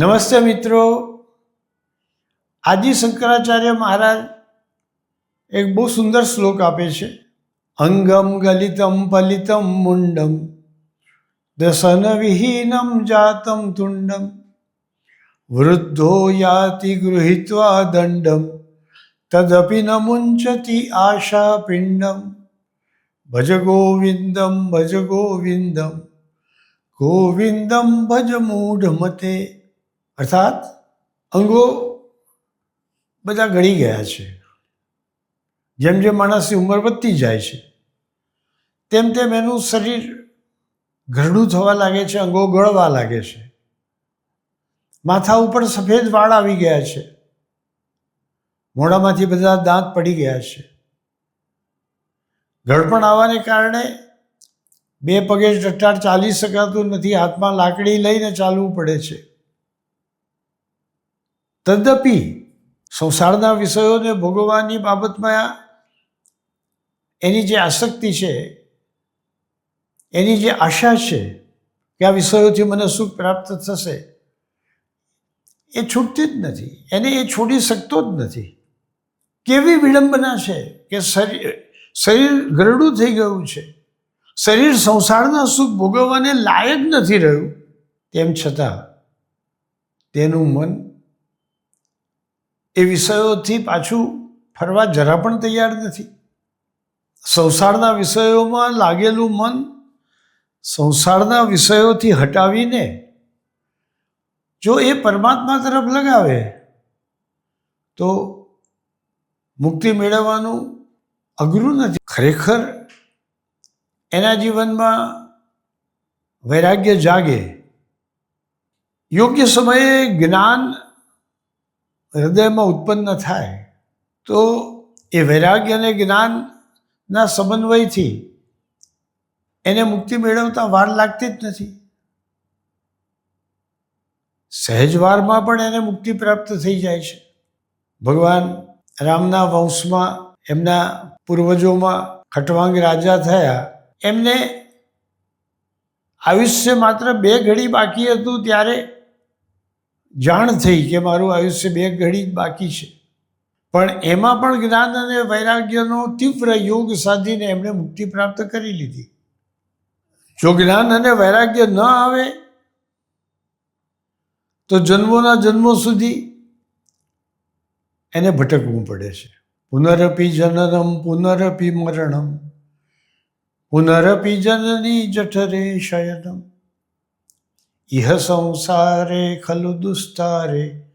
નમસ્તે મિત્રો. આદિ શંકરાચાર્ય મહારાજ એક બહુ સુંદર શ્લોક આપે છે. અંગમ ગલિતમ પલિતમ મુંડમ દસન વિહીનમ જાતમ તુંડમ, વૃદ્ધો યાતિ ગૃહિત્વા દંડમ, તદપી ન મુંચતી આશા પિંડમ, ભજ ગોવિંદમ ભજ ગોવિંદમ ગોવિંદમ ભજ મૂઢ મતે અર્થાત, અંગો બધા ગળી ગયા છે. જેમ જેમ માણસની ઉંમર વધતી જાય છે, તેમ તેમ એનું શરીર ઘરડું થવા લાગે છે, અંગો ગળવા લાગે છે. માથા ઉપર સફેદ વાળ આવી ગયા છે. મોઢામાંથી બધા દાંત પડી ગયા છે. ગળપણ આવવાને કારણે બે પગે ટટ્ટાર ચાલી શકાતું નથી. હાથમાં લાકડી લઈને ચાલવું પડે છે. તદપી સંસારના વિષયોને ભોગવવાની બાબતમાં એની જે આસક્તિ છે, એની જે આશા છે કે આ વિષયોથી મને સુખ પ્રાપ્ત થશે, એ છૂટતી જ નથી. એને એ છોડી શકતો જ નથી. કેવી વિડંબના છે કે શરીર શરીર ગરડું થઈ ગયું છે. શરીર સંસારના સુખ ભોગવવાને લાયક નથી રહ્યું. તેમ છતાં તેનું મન એ વિષયોથી પાછું ફરવા જરા પણ તૈયાર નથી. સંસારના વિષયોમાં લાગેલું મન સંસારના વિષયોથી હટાવીને જો એ પરમાત્મા તરફ લગાવે, તો મુક્તિ મેળવવાનું અઘરું નથી. ખરેખર એના જીવનમાં વૈરાગ્ય જાગે. યોગ્ય સમયે જ્ઞાન હૃદયમાં ઉત્પન્ન થાય, તો એ વૈરાગ્ય અને જ્ઞાનના સમન્વયથી એને મુક્તિ મેળવતા વાર લાગતી જ નથી. સહેજ વારમાં પણ એને મુક્તિ પ્રાપ્ત થઈ જાય છે. ભગવાન રામના વંશમાં, એમના પૂર્વજોમાં ખટવાંગ રાજા થયા, એમને આયુષ્ય માત્ર બે ઘડી બાકી હતું, ત્યારે જાણ થઈ કે મારું આયુષ્ય બે ઘડી જ બાકી છે. પણ એમાં પણ જ્ઞાન અને વૈરાગ્યનો તીવ્ર યોગ સાધીને એમણે મુક્તિ પ્રાપ્ત કરી લીધી. જો જ્ઞાન અને વૈરાગ્ય ન આવે, તો જન્મોના જન્મો સુધી એને ભટકવું પડે છે. પુનરપી જનનમ, પુનરપી મરણમ, પુનરપી જનની જઠરે શયનમ. ઇહ સંસારે ખલુ દુસ્તારે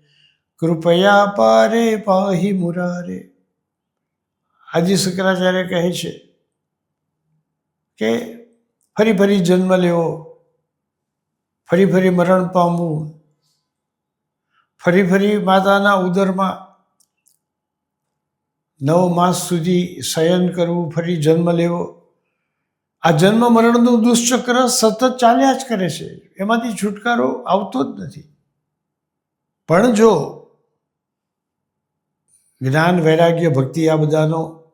કૃપયા પારે પાહી મુરારે. આદિ શંકરાચાર્ય કહે છે કે ફરી ફરી જન્મ લેવો, ફરી ફરી મરણ પામવું, ફરી ફરી માતાના ઉદરમાં નવ માસ સુધી શયન કરવું, ફરી જન્મ લેવો. આ જન્મ મરણનું દુષ્ચક્ર સતત ચાલ્યા જ કરે છે. એમાંથી છુટકારો આવતો જ નથી. પણ જો જ્ઞાન, વૈરાગ્ય, ભક્તિ આ બધાનો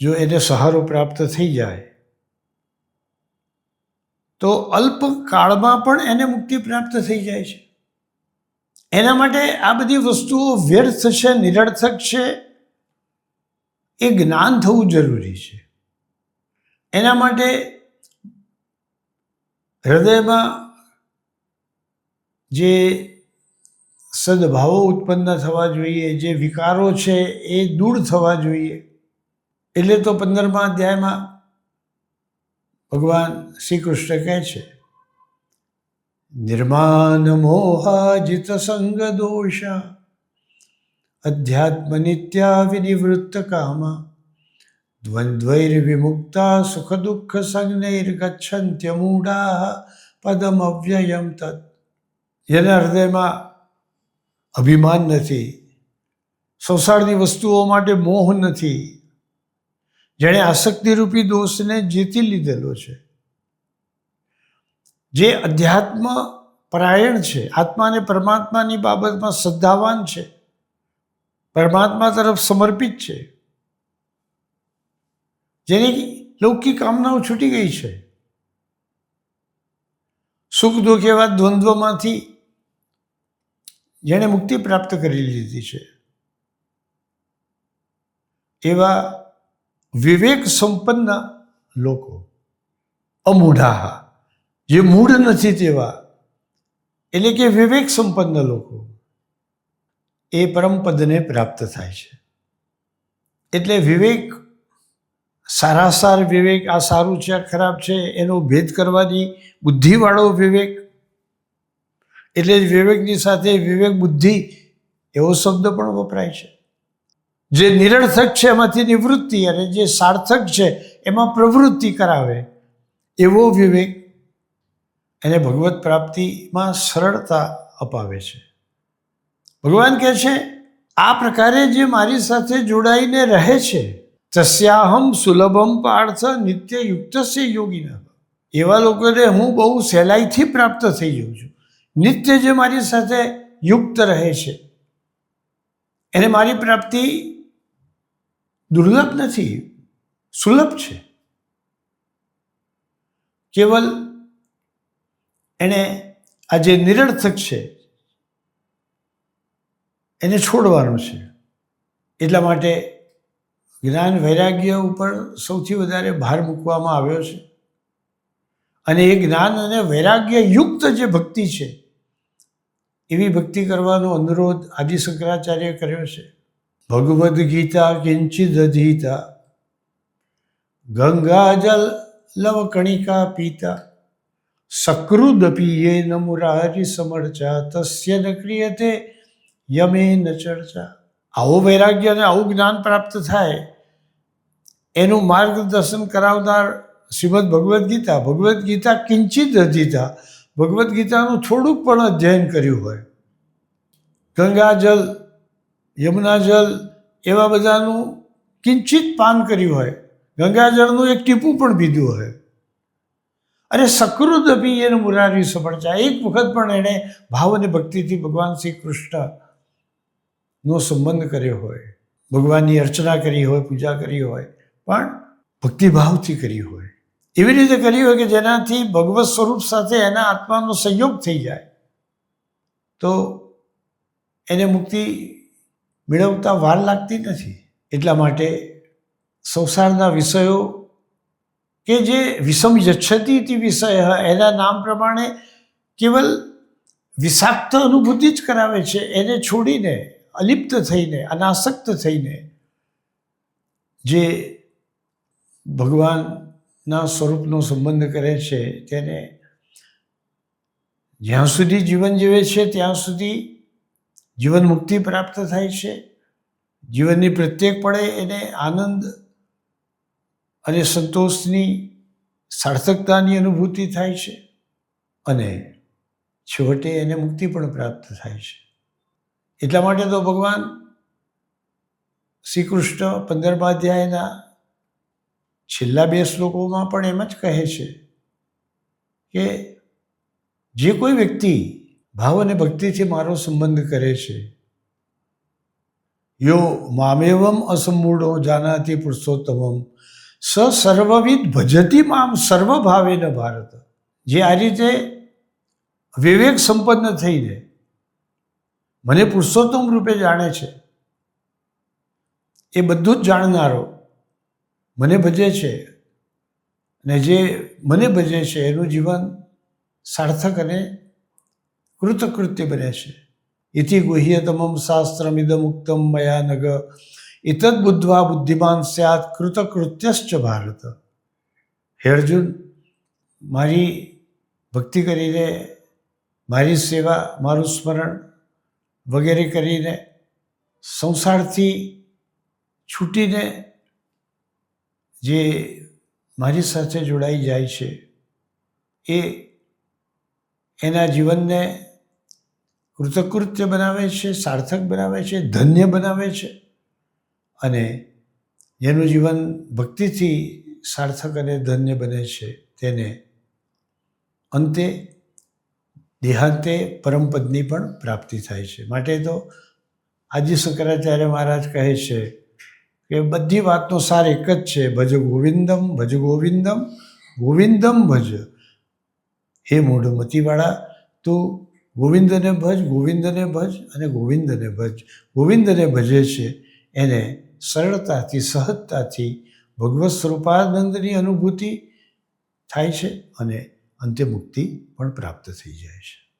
જો એને સહારો પ્રાપ્ત થઈ જાય, તો અલ્પ કાળમાં પણ એને મુક્તિ પ્રાપ્ત થઈ જાય છે. એના માટે આ બધી વસ્તુઓ વ્યર્થ છે, નિરર્થક છે. એ જ્ઞાન થવું જરૂરી છે. એના માટે હૃદયમાં જે સદભાવો ઉત્પન્ન થવા જોઈએ, જે વિકારો છે એ દૂર થવા જોઈએ. એટલે તો પંદરમા અધ્યાયમાં ભગવાન શ્રી કૃષ્ણ કહે છે નિર્માન મોહાજિત સંગ દોષા અધ્યાત્મ નિત્યા વિનિવૃત્ત કામા. દ્વંદ્વૈર વિમુક્તા સુખ દુઃખ સંજ્ઞૈર્ગચ્છન્ત્યમૂઢા પદમ અવ્યયમ તત્ જેના હૃદયમાં અભિમાન નથી। સંસારની વસ્તુઓ માટે મોહ નથી। જેણે આસક્તિરૂપી દોષને જીતી લીધેલો છે। જે અધ્યાત્મ પરાયણ છે, આત્મા અને પરમાત્માની બાબતમાં શ્રદ્ધાવાન છે, પરમાત્મા તરફ સમર્પિત છે। જેની લૌકિક કામનાઓ છૂટી ગઈ છે. સુખ દુઃખ એવા દ્વંદ્વમાંથી જેણે મુક્તિ પ્રાપ્ત કરી લીધી છે. એવા વિવેક સંપન્ન લોકો, અમૂઢાહા, જે મૂઢ નથી તેવા, એટલે કે વિવેક સંપન્ન લોકો, એ પરમપદને પ્રાપ્ત થાય છે. એટલે વિવેક સારાસાર વિવેક, આ સારું છે, આ ખરાબ છે, એનો ભેદ કરવાની બુદ્ધિવાળો વિવેક. એટલે જ વિવેકની સાથે વિવેક બુદ્ધિ એવો શબ્દ પણ વપરાય છે. જે નિરર્થક છે, એમાંથી નિવૃત્તિ, અને જે સાર્થક છે, એમાં પ્રવૃત્તિ કરાવે એવો વિવેક એને ભગવત પ્રાપ્તિમાં સરળતા અપાવે છે. ભગવાન કહે છે, આ પ્રકારે જે મારી સાથે જોડાઈને રહે છે તસ્યાહમ સુલભમ પાર્થ નિત્ય યુક્ત છે યોગીના. એવા લોકોને હું બહુ સહેલાઈથી પ્રાપ્ત થઈ જાઉં છું. નિત્ય જે મારી સાથે યુક્ત રહે છે, એને મારી પ્રાપ્તિ દુર્લભ નથી, સુલભ છે. કેવલ એણે આ જે નિરર્થક છે, એને છોડવાનું છે. એટલા માટે જ્ઞાન વૈરાગ્ય ઉપર સૌથી વધારે ભાર મૂકવામાં આવ્યો છે. અને એ જ્ઞાન અને વૈરાગ્ય યુક્ત જે ભક્તિ છે, એવી ભક્તિ કરવાનો અનુરોધ આદિ શંકરાચાર્ય કર્યો છે. ભગવદ્ ગીતા કિંચિદ અધીતા ગંગાજલ લવકણિકા પીતા, સકૃદ પીએ ન મુરારી સમર્ચા, તસ્ય ન ક્રિયતે યમે ન ચર્ચા. આવો વૈરાગ્ય અને આવું જ્ઞાન પ્રાપ્ત થાય એનું માર્ગદર્શન કરાવનાર શ્રીમદ ભગવદ્ ગીતા. ભગવદ્ ગીતા કિંચિત અધીતા ભગવદ્ ગીતાનું થોડુંક પણ અધ્યયન કર્યું હોય. ગંગાજલ, યમુનાજલ એવા બધાનું કિંચિત પાન કર્યું હોય. ગંગાજળનું એક ટીપું પણ પીધું હોય. અને સકૃદ અભી એને મુરારી સફળતા એક વખત પણ એણે ભાવ અને ભક્તિથી ભગવાન શ્રી કૃષ્ણનો સંબંધ કર્યો હોય. ભગવાનની અર્ચના કરી હોય, પૂજા કરી હોય. પણ ભક્તિભાવથી કરી હોય. એવી રીતે કરી હોય કે જેનાથી ભગવત સ્વરૂપ સાથે એના આત્માનો સંયોગ થઈ જાય. તો એને મુક્તિ મેળવતા વાર લાગતી નથી. એટલા માટે સંસારના વિષયો કે જે વિષમ યચ્છતી વિષય, એના નામ પ્રમાણે કેવલ વિષાક્ત અનુભૂતિ જ કરાવે છે. એને છોડીને, અલિપ્ત થઈને, અનાસક્ત થઈને જે ભગવાનના સ્વરૂપનો સંબંધ કરે છે તેને જ્યાં સુધી જીવન જીવે છે, ત્યાં સુધી જીવન મુક્તિ પ્રાપ્ત થાય છે. જીવનની પ્રત્યેક પડે એને આનંદ અને સંતોષની સાર્થકતાની અનુભૂતિ થાય છે અને છેવટે એને મુક્તિ પણ પ્રાપ્ત થાય છે. એટલા માટે તો ભગવાન શ્રી કૃષ્ણ પંદરમા અધ્યાયના છેલ્લા બે શ્લોકોમાં પણ એમ જ કહે છે કે જે કોઈ વ્યક્તિ ભાવ અને ભક્તિથી મારો સંબંધ કરે છે, યો મામેવમ અસમૂઢો જાનાતી પુરુષોત્તમમ, સ સર્વવિધ ભજતી મામ સર્વભાવે ન ભારત. જે આ રીતે વિવેક સંપન્ન થઈને મને પુરુષોત્તમ રૂપે જાણે છે. એ બધું જ જાણનારો મને ભજે છે. અને જે મને ભજે છે, એનું જીવન સાર્થક અને કૃતકૃત્ય બને છે. ઇતિ ગુહ્યતમમ શાસ્ત્રમિદમ ઉક્તમ મયા નગ. ઇતદ બુદ્ધવા બુદ્ધિમાન સ્યાત કૃતકૃત્યશ્ચ ભારત. હે અર્જુન, મારી ભક્તિ કરીને, મારી સેવા, મારું સ્મરણ વગેરે કરીને, સંસારથી છૂટીને જે મારી સાથે જોડાઈ જાય છે, એ એના જીવનને કૃતકૃત્ય બનાવે છે, સાર્થક બનાવે છે, ધન્ય બનાવે છે અને જેનું જીવન ભક્તિથી સાર્થક અને ધન્ય બને છે તેને અંતે દેહાંતે પરમપદની પણ પ્રાપ્તિ થાય છે. માટે તો આજે શંકરાચાર્ય મહારાજ કહે છે કે બધી વાતનો સાર એક જ છે. ભજ ગોવિંદમ ભજ ગોવિંદમ ગોવિંદમ ભજ. હે મૂઢમતીવાળા, તો ગોવિંદને ભજ ગોવિંદને ભજ અને ગોવિંદને ભજ. ગોવિંદને ભજે છે એને સરળતાથી, સહજતાથી ભગવત સ્વરૂપાનંદની અનુભૂતિ થાય છે અને અંતે મુક્તિ પણ પ્રાપ્ત થઈ જાય છે.